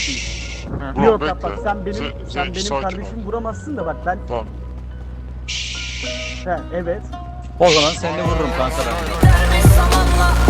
Şşş. Yok bekle. bak sen benim Ze- sen benim sakin ol. vuramazsın da bak ben Tamam. Şşş. he, evet. O zaman seni de vururum kanka ben.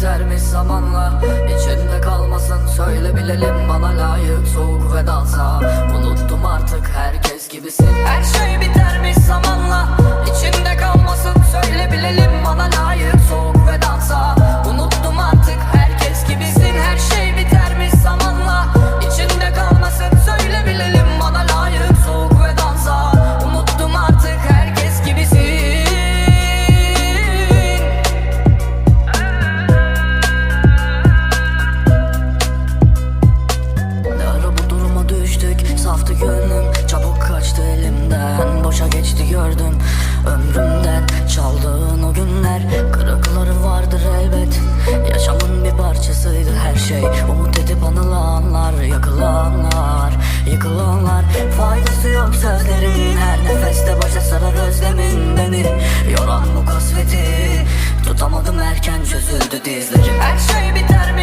biter mi zamanla. İçinde kalmasın söyle bilelim bana layık soğuk vedalsa Unuttum artık herkes gibisin. Her şey bir de başa sarar özlemin beni Yoran bu kasveti Tutamadım erken çözüldü dizlerim Her şey biter mi?